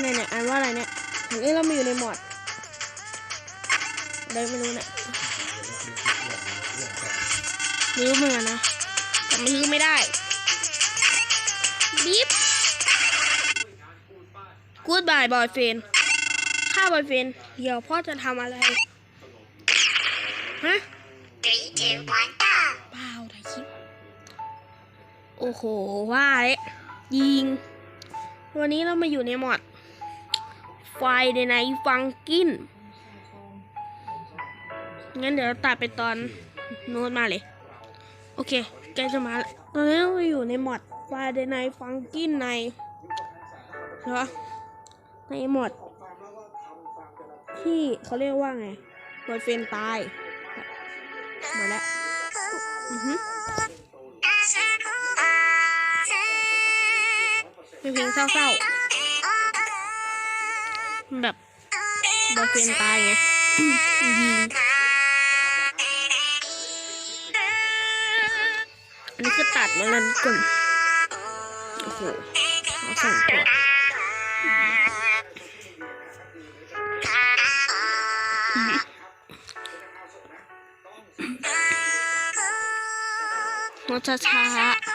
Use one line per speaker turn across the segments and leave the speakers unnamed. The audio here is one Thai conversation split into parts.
ไหนเนี่ยอ่านว่าอะไรเนี่ยเฮ้เรามาอยู่ในหมวดอะไรไม่รู้เนี่ยไม่รู้เหมือนกันนะแต่มันยื้อไม่ได้บีบกูดบายบอยเฟนข้าบอยเฟนเดี๋ยวพ่อจะทำอะไร ฮะเปล่าถ่ายคลิป โอ้โห ว่าเลยยิง วันนี้เรามาอยู่ในหมอด ไฟในในฟังกิน งั้นเดี๋ยวตัดไปตอนโน้ตมาเลย โอเคแกจะมาตอนนี้เราอยู่ในหมอดไฟในในฟังกินในใช่ปะในหมอดที่เขาเรียกว่าไงบอยเฟนตายหมดแล้วอือฮึเป็นเพลงเศร้าๆ แบบบอยเฟนตายไงยิงอันนี้ก็ตัดมาแล้วก่อนโอ้โหเอาสองตัวหัวช้าช้า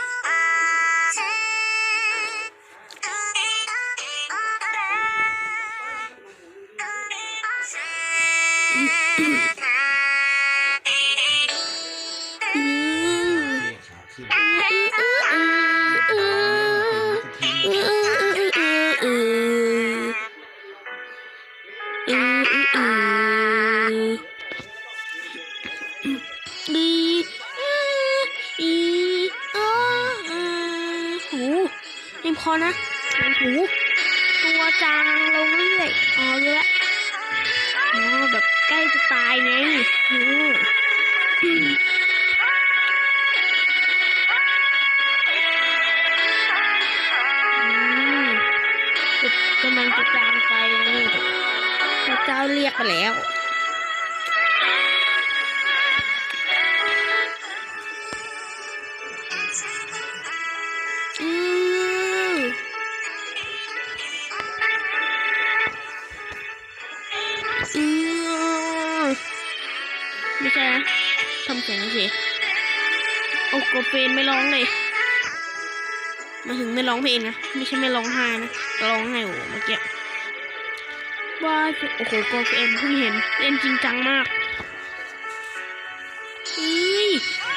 พอนะหูตัวจางลงเรื่อย ตายไงอืมอืมกำลังจะจางไปนี่พระเจ้าเรียกไปแล้ว ไม่ใช่นะทำเสียงสิโอ้โกเฟนไม่ร้องเลยมาถึงไม่ร้องเพลงนะไม่ใช่ไม่ร้องไห้นะร้องไห้โอ้โหเมื่อกี้ว่าโอ้โหโกเฟนเพิ่งเห็นเล่นจริงจังมากเฮ้ย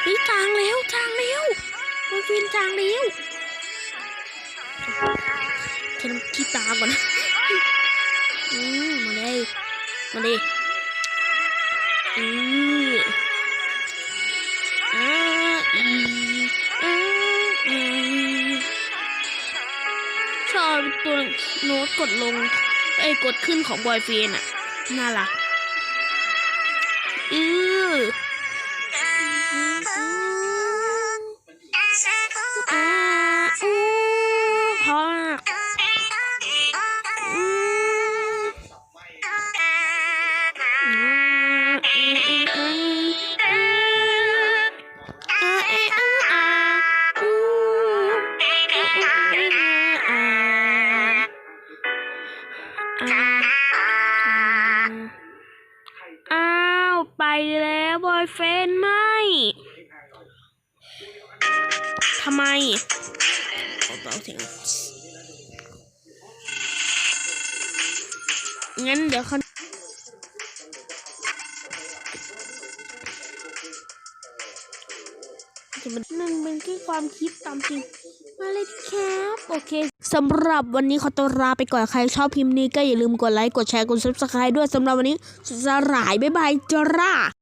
เฮ้ยจางแล้วจางแล้วโกเฟนจางแล้วแค่น้ำขี้ตาก่อนนะอืมมาเลยมาเลย อืออาอีอาอีชอบตัวโน้ตกดลง เอ้ย กดขึ้นของบอยเฟนอะน่ารักอือ อ้าว ไปแล้วบอยเฟนไม่ทำไมเอาเบาเสียงงั้นเดี๋ยวเขาจะมันนั่นเป็นแค่ความคิดตามจริง มาเลยครับ โอเค สำหรับวันนี้ขอตัวลาไปก่อนใครชอบพิมพ์นี้ก็อย่าลืมกดไลค์กดแชร์กดซับสไคร b e ด้วยสำหรับวันนี้สลายบ๊ายบายจ้า